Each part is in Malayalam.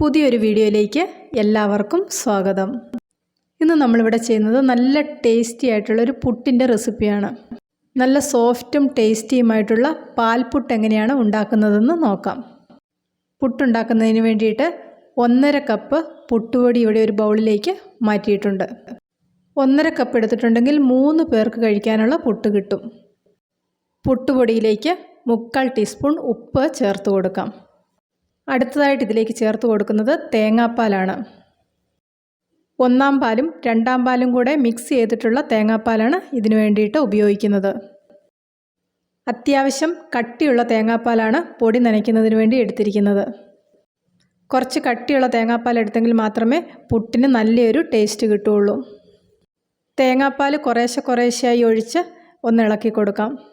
പുതിയൊരു വീഡിയോയിലേക്ക് എല്ലാവർക്കും സ്വാഗതം. ഇന്ന് നമ്മളിവിടെ ചെയ്യുന്നത് നല്ല ടേസ്റ്റി ആയിട്ടുള്ള ഒരു പുട്ടിന്റെ റെസിപ്പിയാണ്. നല്ല സോഫ്റ്റും ടേസ്റ്റിയുമായിട്ടുള്ള പാൽപുട്ട് എങ്ങനെയാണ് ഉണ്ടാക്കുന്നതെന്ന് നോക്കാം. പുട്ടുണ്ടാക്കുന്നതിന് വേണ്ടിയിട്ട് ഒന്നര കപ്പ് പുട്ടുപൊടി ഇവിടെ ഒരു ബൗളിലേക്ക് മാറ്റിയിട്ടുണ്ട്. ഒന്നര കപ്പ് എടുത്തിട്ടുണ്ടെങ്കിൽ മൂന്ന് പേർക്ക് കഴിക്കാനുള്ള പുട്ട് കിട്ടും. പുട്ടുപൊടിയിലേക്ക് മുക്കാൽ ടീസ്പൂൺ ഉപ്പ് ചേർത്ത് കൊടുക്കാം. അടുത്തതായിട്ട് ഇതിലേക്ക് ചേർത്ത് കൊടുക്കുന്നത് തേങ്ങാപ്പാലാണ്. ഒന്നാം പാലും രണ്ടാം പാലും കൂടെ മിക്സ് ചെയ്തിട്ടുള്ള തേങ്ങാപ്പാലാണ് ഇതിനു വേണ്ടിയിട്ട് ഉപയോഗിക്കുന്നത്. അത്യാവശ്യം കട്ടിയുള്ള തേങ്ങാപ്പാലാണ് പൊടി നനയ്ക്കുന്നതിന് വേണ്ടി എടുത്തിരിക്കുന്നത്. കുറച്ച് കട്ടിയുള്ള തേങ്ങാപ്പാൽ എടുത്തെങ്കിൽ മാത്രമേ പുട്ടിന് നല്ലൊരു ടേസ്റ്റ് കിട്ടുകയുള്ളൂ. തേങ്ങാപ്പാൽ കുറേശ്ശെ കുറേശ്ശെയായി ഒഴിച്ച് ഒന്ന് ഇളക്കി കൊടുക്കാം.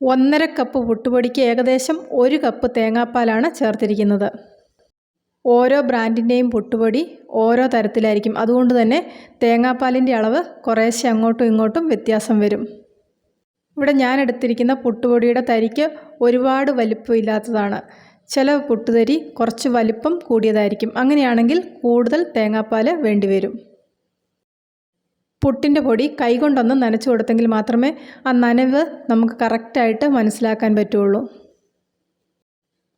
ഒന്നര കപ്പ് പുട്ടുപൊടിക്ക് ഏകദേശം ഒരു കപ്പ് തേങ്ങാപ്പാലാണ് ചേർത്തിരിക്കുന്നത്. ഓരോ ബ്രാൻഡിന്റെയും പുട്ടുപൊടി ഓരോ തരത്തിലായിരിക്കും. അതുകൊണ്ട് തന്നെ തേങ്ങാപ്പാലിന്റെ അളവ് കുറേശ്ശെ അങ്ങോട്ടും ഇങ്ങോട്ടും വ്യത്യാസം വരും. ഇവിടെ ഞാൻ എടുത്തിരിക്കുന്ന പുട്ടുപൊടിയുടെ തരിക്ക് ഒരുപാട് വലിപ്പമില്ലാത്തതാണ് ചില പുട്ടുതരി കുറച്ച് വലിപ്പം കൂടിയതായിരിക്കും. അങ്ങനെയാണെങ്കിൽ കൂടുതൽ തേങ്ങാപ്പാൽ വേണ്ടിവരും. പുട്ടിന്റെ പൊടി കൈകൊണ്ടൊന്ന് നനച്ചു കൊടുത്തെങ്കിൽ മാത്രമേ ആ നനവ് നമുക്ക് കറക്റ്റായിട്ട് മനസ്സിലാക്കാൻ പറ്റുള്ളൂ.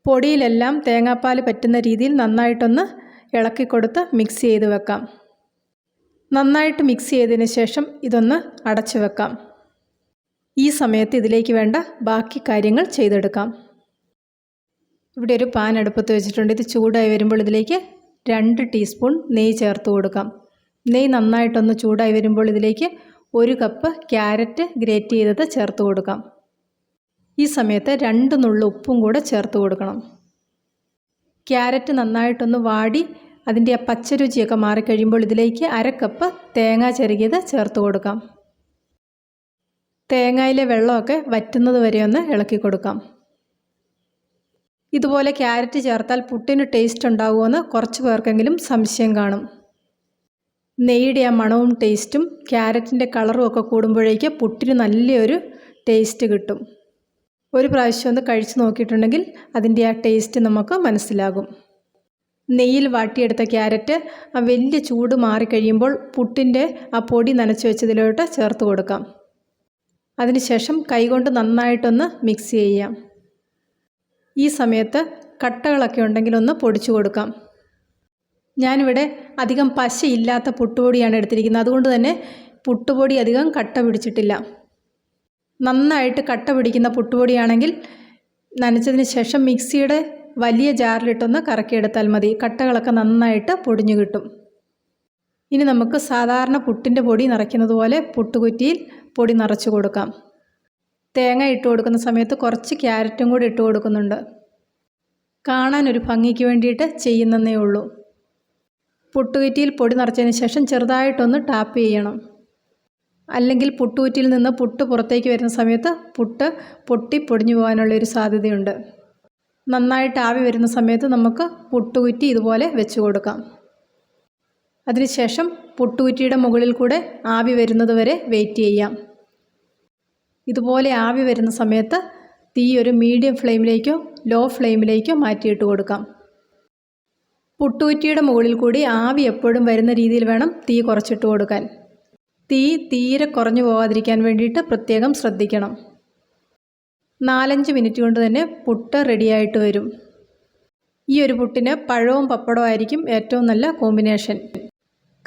പൊടിയിലെല്ലാം തേങ്ങാപ്പാൽ പറ്റുന്ന രീതിയിൽ നന്നായിട്ടൊന്ന് ഇളക്കി കൊടുത്ത് മിക്സ് ചെയ്ത് വെക്കാം. നന്നായിട്ട് മിക്സ് ചെയ്തതിന് ശേഷം ഇതൊന്ന് അടച്ചു വെക്കാം. ഈ സമയത്ത് ഇതിലേക്ക് വേണ്ട ബാക്കി കാര്യങ്ങൾ ചെയ്തെടുക്കാം. ഇവിടെ ഒരു പാൻ അടുപ്പത്ത് വെച്ചിട്ടുണ്ട്. ഇത് ചൂടായി വരുമ്പോൾ ഇതിലേക്ക് രണ്ട് ടീസ്പൂൺ നെയ്യ് ചേർത്ത് കൊടുക്കാം. നെയ്യ് നന്നായിട്ടൊന്ന് ചൂടായി വരുമ്പോൾ ഇതിലേക്ക് ഒരു കപ്പ് ക്യാരറ്റ് ഗ്രേറ്റ് ചെയ്തത് ചേർത്ത് കൊടുക്കാം. ഈ സമയത്ത് രണ്ട് നുള്ളു ഉപ്പും കൂടെ ചേർത്ത് കൊടുക്കണം. ക്യാരറ്റ് നന്നായിട്ടൊന്ന് വാടി അതിന്റെ ആ പച്ചരുചിയൊക്കെ മാറിക്കഴിയുമ്പോൾ ഇതിലേക്ക് അരക്കപ്പ് കപ്പ് തേങ്ങ ചെറുകിയത് ചേർത്ത് കൊടുക്കാം. തേങ്ങയിലെ വെള്ളമൊക്കെ വറ്റുന്നത് വരെ ഒന്ന് ഇളക്കി കൊടുക്കാം. ഇതുപോലെ ക്യാരറ്റ് ചേർത്താൽ പുട്ടിന് ടേസ്റ്റ് ഉണ്ടാകുമെന്ന് കുറച്ച് പേർക്കെങ്കിലും സംശയം കാണും. നെയ്യുടെ ആ മണവും ടേസ്റ്റും ക്യാരറ്റിന്റെ കളറും ഒക്കെ കൂടുമ്പോഴേക്ക് പുട്ടിന് നല്ലൊരു ടേസ്റ്റ് കിട്ടും. ഒരു പ്രാവശ്യം ഒന്ന് കഴിച്ച് നോക്കിയിട്ടുണ്ടെങ്കിൽ അതിന്റെ ആ ടേസ്റ്റ് നമുക്ക് മനസ്സിലാകും. നെയ്യിൽ വാട്ടിയെടുത്ത ക്യാരറ്റ് ആ വലിയ ചൂട് മാറിക്കഴിയുമ്പോൾ പുട്ടിന്റെ ആ പൊടി നനച്ച് വെച്ചതിലോട്ട് ചേർത്ത് കൊടുക്കാം. അതിനുശേഷം കൈകൊണ്ട് നന്നായിട്ടൊന്ന് മിക്സ് ചെയ്യാം. ഈ സമയത്ത് കട്ടകളൊക്കെ ഉണ്ടെങ്കിൽ ഒന്ന് പൊടിച്ചു കൊടുക്കാം. ഞാനിവിടെ അധികം പശയില്ലാത്ത പുട്ടുപൊടിയാണ് എടുത്തിരിക്കുന്നത്. അതുകൊണ്ട് തന്നെ പുട്ടുപൊടി അധികം കട്ട പിടിച്ചിട്ടില്ല. നന്നായിട്ട് കട്ട പിടിക്കുന്ന പുട്ടുപൊടിയാണെങ്കിൽ നനച്ചതിന് ശേഷം മിക്സിയുടെ വലിയ ജാറിലിട്ടൊന്ന് കറക്കിയെടുത്താൽ മതി. കട്ടകളൊക്കെ നന്നായിട്ട് പൊടിഞ്ഞു കിട്ടും. ഇനി നമുക്ക് സാധാരണ പുട്ടിന്റെ പൊടി നിറയ്ക്കുന്നത് പോലെ പുട്ടുകുറ്റിയിൽ പൊടി നിറച്ച് കൊടുക്കാം. തേങ്ങ ഇട്ട് കൊടുക്കുന്ന സമയത്ത് കുറച്ച് ക്യാരറ്റും കൂടി ഇട്ട് കൊടുക്കുന്നുണ്ട്. കാണാൻ ഒരു ഭംഗിക്ക് വേണ്ടിയിട്ട് ചെയ്യുന്നതേ ഉള്ളൂ. പുട്ടുകുറ്റിയിൽ പൊടി നിറച്ചതിന് ശേഷം ചെറുതായിട്ടൊന്ന് ടാപ്പ് ചെയ്യണം. അല്ലെങ്കിൽ പുട്ടുകുറ്റിയിൽ നിന്ന് പുട്ട് പുറത്തേക്ക് വരുന്ന സമയത്ത് പുട്ട് പൊട്ടി പൊടിഞ്ഞു പോകാനുള്ള ഒരു സാധ്യതയുണ്ട്. നന്നായിട്ട് ആവി വരുന്ന സമയത്ത് നമുക്ക് പുട്ടുകുറ്റി ഇതുപോലെ വെച്ച് കൊടുക്കാം. അതിനുശേഷം പുട്ടുകുറ്റിയുടെ മുകളിൽ കൂടെ ആവി വരുന്നത് വരെ വെയിറ്റ് ചെയ്യാം. ഇതുപോലെ ആവി വരുന്ന സമയത്ത് തീ ഒരു മീഡിയം ഫ്ലെയിമിലേക്കോ ലോ ഫ്ലെയിമിലേക്കോ മാറ്റിയിട്ട് കൊടുക്കാം. പുട്ടുകുറ്റിയുടെ മുകളിൽ കൂടി ആവി എപ്പോഴും വരുന്ന രീതിയിൽ വേണം തീ കുറച്ചിട്ട് കൊടുക്കാൻ. തീ തീരെ കുറഞ്ഞു പോകാതിരിക്കാൻ വേണ്ടിയിട്ട് പ്രത്യേകം ശ്രദ്ധിക്കണം. നാലഞ്ച് മിനിറ്റ് കൊണ്ട് തന്നെ പുട്ട് റെഡിയായിട്ട് വരും. ഈ ഒരു പുട്ടിന് പഴവും പപ്പടവും ആയിരിക്കും ഏറ്റവും നല്ല കോമ്പിനേഷൻ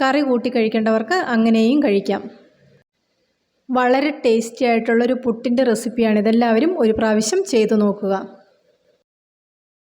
കറി കൂട്ടി കഴിക്കേണ്ടവർക്ക് അങ്ങനെയും കഴിക്കാം. വളരെ ടേസ്റ്റി ആയിട്ടുള്ളൊരു പുട്ടിന്റെ റെസിപ്പിയാണ് ഇതെല്ലാവരും ഒരു പ്രാവശ്യം ചെയ്തു നോക്കുക.